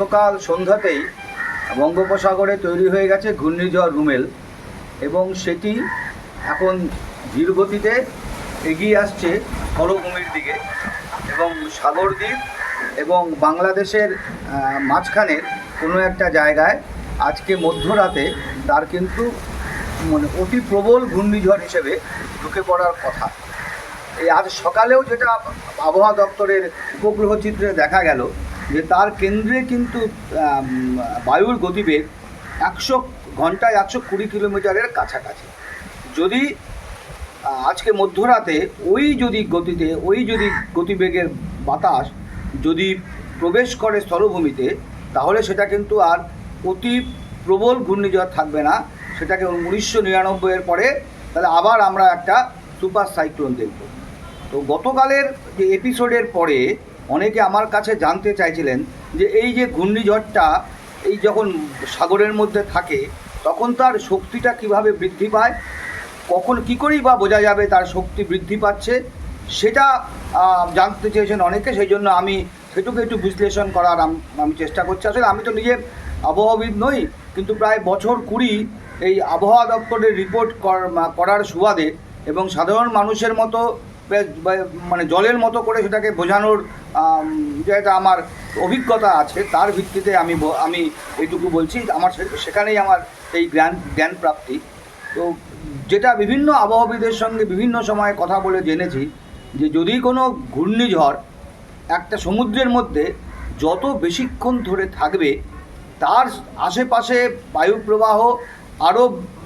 গতকাল সন্ধ্যাতেই বঙ্গোপসাগরে তৈরি হয়ে গেছে ঘূর্ণিঝড় রুমেল এবং সেটি এখন ধীরগতিতে এগিয়ে আসছে স্থলভূমির দিকে এবং সাগরদ্বীপ এবং বাংলাদেশের মাঝখানের কোনো একটা জায়গায় আজকে মধ্যরাতে তার কিন্তু মানে অতি প্রবল ঘূর্ণিঝড় হিসেবে ঢুকে পড়ার কথা। এই আজ সকালেও যেটা আবহাওয়া দপ্তরের উপগ্রহ চিত্রে দেখা গেল যে তার কেন্দ্রে কিন্তু বায়ুর গতিবেগ একশো ঘন্টায় একশো কুড়ি কিলোমিটারের কাছাকাছি। যদি আজকে মধ্যরাতে ওই যদি গতিতে, ওই যদি গতিবেগের বাতাস যদি প্রবেশ করে স্থলভূমিতে, তাহলে সেটা কিন্তু আর অতি প্রবল ঘূর্ণিঝড় থাকবে না। সেটাকে উনিশশো নিরানব্বইয়ের পরে তাহলে আবার আমরা একটা সুপার সাইক্লোন দেখব। তো গতকালের যে এপিসোডের পরে অনেকে আমার কাছে জানতে চাইছিলেন যে এই যে ঘূর্ণিঝড়টা, এই যখন সাগরের মধ্যে থাকে, তখন তার শক্তিটা কীভাবে বৃদ্ধি পায়? কখন কী করেই বা বোঝা যাবে তার শক্তি বৃদ্ধি পাচ্ছে? সেটা জানতে চেয়েছেন অনেকে সেই জন্য আমি সেটুকু একটু বিশ্লেষণ করার আমি চেষ্টা করছি। আসলে আমি তো নিজে আবহাওয়াবিদ নই, কিন্তু প্রায় বছর কুড়ি এই আবহাওয়া দপ্তরের রিপোর্ট কর- করার সুবাদে এবং সাধারণ মানুষের মতো মানে জলের মতো করে সেটাকে বোঝানোর যেটা আমার অভিজ্ঞতা আছে, তার ভিত্তিতে আমি আমি এইটুকু বলছি, আমার সেখানেই আমার এই জ্ঞান জ্ঞান প্রাপ্তি। তো যেটা বিভিন্ন আবহাওয়াবিদের সঙ্গে বিভিন্ন সময়ে কথা বলে জেনেছি, যে যদি কোনো ঘূর্ণিঝড় একটা সমুদ্রের মধ্যে যত বেশিক্ষণ ধরে থাকবে, তার আশেপাশে বায়ু প্রবাহ আরও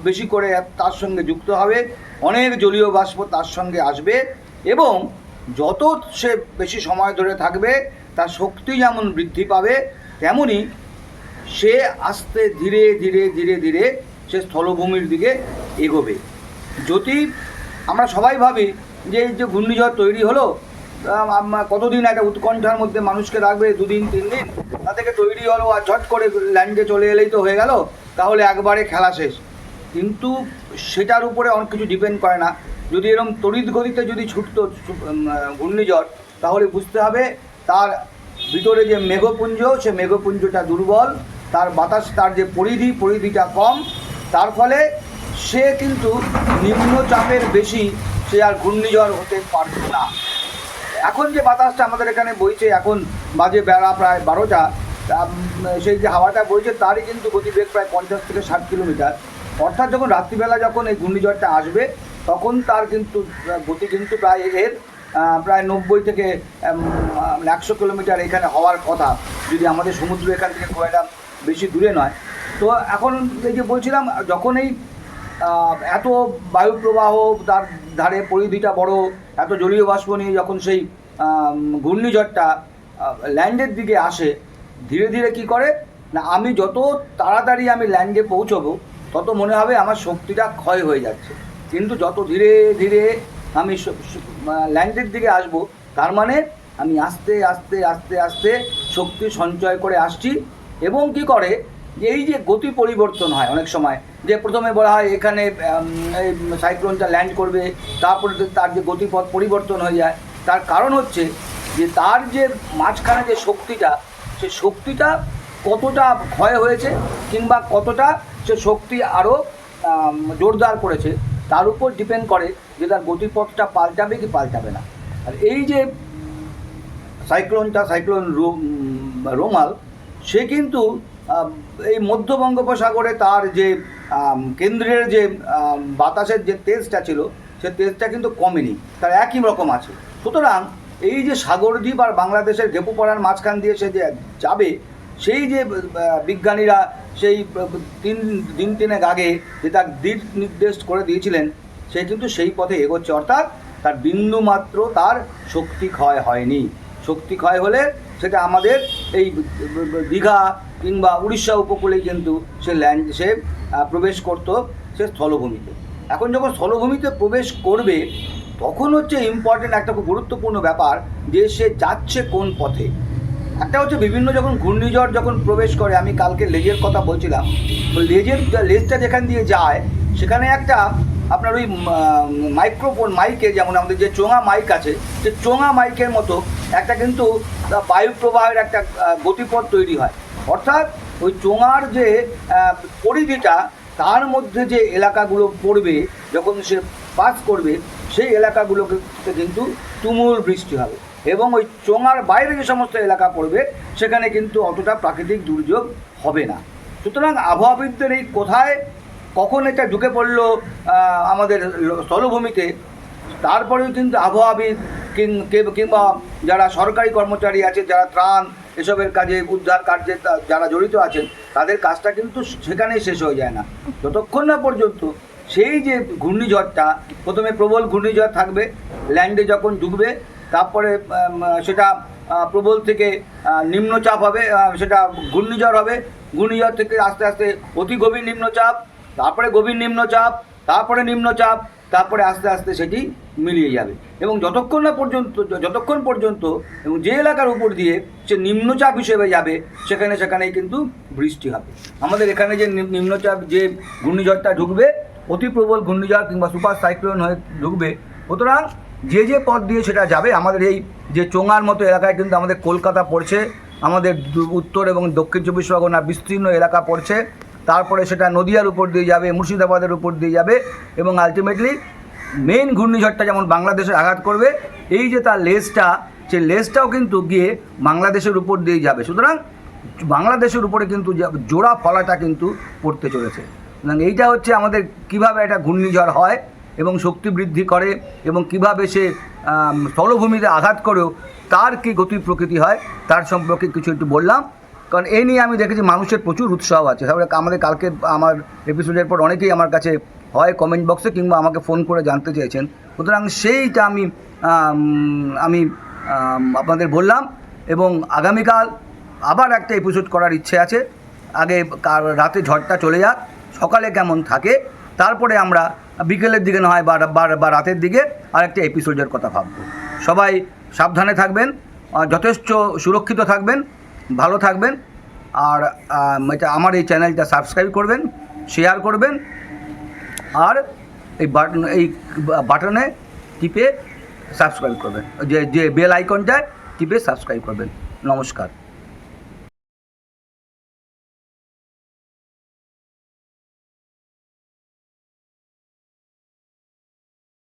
বেশি করে তার সঙ্গে যুক্ত হবে, অনেক জলীয় বাষ্প তার সঙ্গে আসবে এবং যত সে বেশি সময় ধরে থাকবে, তার শক্তি যেমন বৃদ্ধি পাবে তেমনই সে আস্তে ধীরে ধীরে ধীরে ধীরে সে স্থলভূমির দিকে এগোবে। যদি আমরা সবাই ভাবি যে এই যে ঘূর্ণিঝড় তৈরি হলো কতদিন একটা উৎকণ্ঠার মধ্যে মানুষকে রাখবে, দুদিন, তিন দিন? তা থেকে তৈরি হলো আর ঝট করে ল্যান্ডে চলে এলেই তো হয়ে গেল, তাহলে একবারে খেলা শেষ। কিন্তু সেটার উপরে অনেক কিছু ডিপেন্ড করে না। যদি এরকম তড়িৎ গতিতে যদি ছুটতো ঘূর্ণিঝড়, তাহলে বুঝতে হবে তার ভিতরে যে মেঘপুঞ্জ, সে মেঘপুঞ্জটা দুর্বল, তার বাতাস, তার যে পরিধি, পরিধিটা কম, তার ফলে সে কিন্তু নিম্নচাপের বেশি, সে আর ঘূর্ণিঝড় হতে পারত না। এখন যে বাতাসটা আমাদের এখানে বইছে, এখন বাজে বেড়া প্রায় বারোটা সেই যে হাওয়াটা বইছে, তারই কিন্তু গতিবেগ প্রায় পঞ্চাশ থেকে ষাট কিলোমিটার। অর্থাৎ যখন রাত্রিবেলা যখন এই ঘূর্ণিঝড়টা আসবে তখন তার কিন্তু, গতি কিন্তু প্রায় এর প্রায় নব্বই থেকে একশো কিলোমিটার এখানে হওয়ার কথা। যদি আমাদের সমুদ্র এখান থেকে খুব একটা বেশি দূরে নয়। তো এখন এই যে বলছিলাম, যখন এই এত বায়ু প্রবাহ তার ধারে পরিধিটা বড়, এত জলীয় বাষ্প নিয়ে যখন সেই ঘূর্ণিঝড়টা ল্যান্ডের দিকে আসে, ধীরে ধীরে কি করে? না, আমি যত তাড়াতাড়ি আমি ল্যান্ডে পৌঁছবো, তত মনে হবে আমার শক্তিটা ক্ষয় হয়ে যাচ্ছে। কিন্তু যত ধীরে ধীরে আমি ল্যান্ডের দিকে আসব, তার মানে আমি আস্তে আস্তে আস্তে আস্তে শক্তি সঞ্চয় করে আসছি এবং কি করে? যে এই যে গতি পরিবর্তন হয় অনেক সময়, যে প্রথমে বলা হয় এখানে সাইক্লোনটা ল্যান্ড করবে, তারপরে তার যে গতিপথ পরিবর্তন হয়ে যায়, তার কারণ হচ্ছে যে তার যে মাঝখানে যে শক্তিটা, সে শক্তিটা কতটা ক্ষয় হয়েছে কিংবা কতটা সে শক্তি আরও জোরদার করেছে তার উপর ডিপেন্ড করে যে তার গতিপথটা পাল্টাবে কি পাল্টাবে না। আর এই যে সাইক্লোনটা সাইক্লোন রোমাল, সে কিন্তু এই মধ্য বঙ্গোপসাগরে তার যে কেন্দ্রের যে বাতাসের যে তেজটা ছিল, সে তেজটা কিন্তু কমেনি। তার একই রকম আছে। সুতরাং এই যে সাগরদ্বীপ আর বাংলাদেশের গেপুপাড়ার মাঝখান দিয়ে সে যে যাবে, সেই যে বিজ্ঞানীরা সেই তিন, দিন তিনেক আগে যে তার দিক নির্দেশ করে দিয়েছিলেন, সে কিন্তু সেই পথে এগোচ্ছে। অর্থাৎ তার বিন্দু মাত্র তার শক্তি ক্ষয় হয়নি। শক্তি ক্ষয় হলে সেটা আমাদের এই দীঘা কিংবা উড়িষ্যা উপকূলেই কিন্তু সে ল্যান্ড সে প্রবেশ করত সে স্থলভূমিতে। এখন যখন স্থলভূমিতে প্রবেশ করবে, তখন হচ্ছে ইম্পর্টেন্ট একটা খুব গুরুত্বপূর্ণ ব্যাপার যে সে যাচ্ছে কোন পথে। একটা হচ্ছে বিভিন্ন যখন ঘূর্ণিঝড় যখন প্রবেশ করে, আমি কালকে লেজের কথা বলছিলাম লেজের লেজটা যেখান দিয়ে যায়, সেখানে একটা আপনার ওই মাইক্রোফোন মাইকে যেমন আমাদের যে চোঙা মাইক আছে সে চোঙা মাইকের মতো একটা কিন্তু বায়ু প্রবাহের একটা গতিপথ তৈরি হয়। অর্থাৎ ওই চোঙার যে পরিধিটা, তার মধ্যে যে এলাকাগুলো পড়বে, যখন সে পাস করবে, সেই এলাকাগুলোকে কিন্তু তুমুল বৃষ্টি হবে। এবং ওই চোঙার বাইরে যে সমস্ত এলাকা পড়বে, সেখানে কিন্তু অতটা প্রাকৃতিক দুর্যোগ হবে না। সুতরাং আবহাওয়াবিদদের এই কোথায়, কখন এটা ঢুকে পড়ল আমাদের স্থলভূমিতে, তারপরেও কিন্তু আবহাওয়াবিদ কিংবা যারা সরকারি কর্মচারী আছে, যারা ত্রাণ, এসবের কাজে, উদ্ধার কার্যে যারা জড়িত আছেন, তাদের কাজটা কিন্তু সেখানেই শেষ হয়ে যায় না। যতক্ষণ না পর্যন্ত সেই যে ঘূর্ণিঝড়টা, প্রথমে প্রবল ঘূর্ণিঝড় থাকবে ল্যান্ডে যখন ঢুকবে তারপরে সেটা প্রবল থেকে নিম্নচাপ হবে সেটা ঘূর্ণিঝড় হবে, ঘূর্ণিঝড় থেকে আস্তে আস্তে অতি গভীর নিম্নচাপ, তারপরে গভীর নিম্নচাপ, তারপরে নিম্নচাপ, তারপরে আস্তে আস্তে সেটি মিলিয়ে যাবে। এবং যতক্ষণ না পর্যন্ত, যতক্ষণ পর্যন্ত, এবং যে এলাকার উপর দিয়ে সে নিম্নচাপ হিসেবে যাবে, সেখানে সেখানেই কিন্তু বৃষ্টি হবে। আমাদের এখানে যে নিম- নিম্নচাপ যে ঘূর্ণিঝড়টা ঢুকবে, অতি প্রবল ঘূর্ণিঝড় কিংবা সুপার সাইক্লোন হয়ে ঢুকবে, সুতরাং যে যে পথ দিয়ে সেটা যাবে, আমাদের এই যে চোঙার মতো এলাকায় কিন্তু আমাদের কলকাতা পড়ছে, আমাদের উত্তর এবং দক্ষিণ চব্বিশ পরগনা বিস্তীর্ণ এলাকা পড়ছে, তারপরে সেটা নদিয়ার উপর দিয়ে যাবে, মুর্শিদাবাদের উপর দিয়ে যাবে, এবং আলটিমেটলি মেন ঘূর্ণিঝড়টা যেমন বাংলাদেশে আঘাত করবে, এই যে তার লেজটা, সেই লেজটাও কিন্তু গিয়ে বাংলাদেশের উপর দিয়ে যাবে। সুতরাং বাংলাদেশের উপরে কিন্তু জোড়া ফলাটা কিন্তু পড়তে চলেছে। এইটা হচ্ছে আমাদের কীভাবে একটা ঘূর্ণিঝড় হয়। এবং শক্তি বৃদ্ধি করে এবং কীভাবে সে স্থলভূমিতে আঘাত করেও তার কি গতি প্রকৃতি হয়, তার সম্পর্কে কিছু একটু বললাম। কারণ এই নিয়ে আমি দেখেছি মানুষের প্রচুর উৎসাহ আছে। তারপরে আমাদের কালকে আমার এপিসোডের পর অনেকেই আমার কাছে হয় কমেন্ট বক্সে কিংবা আমাকে ফোন করে জানতে চেয়েছেন। সুতরাং সেইটা আমি আমি আপনাদের বললাম এবং আগামীকাল আবার একটা এপিসোড করার ইচ্ছে আছে। আগে রাতে ঝড়টা চলে যাক, সকালে কেমন থাকে তারপরে আমরা বিকেলের দিকে না হয় বা রাতের দিকে আরেকটা এপিসোডের কথা ভাববো। সবাই সাবধানে থাকবেন যথেষ্ট সুরক্ষিত থাকবেন, ভালো থাকবেন, আর এটা আমার এই চ্যানেলটা সাবস্ক্রাইব করবেন শেয়ার করবেন, আর এই বাটন এই বাটনে টিপে সাবস্ক্রাইব করবেন, যে যে বেল আইকনটায় টিপে সাবস্ক্রাইব করবেন। নমস্কার।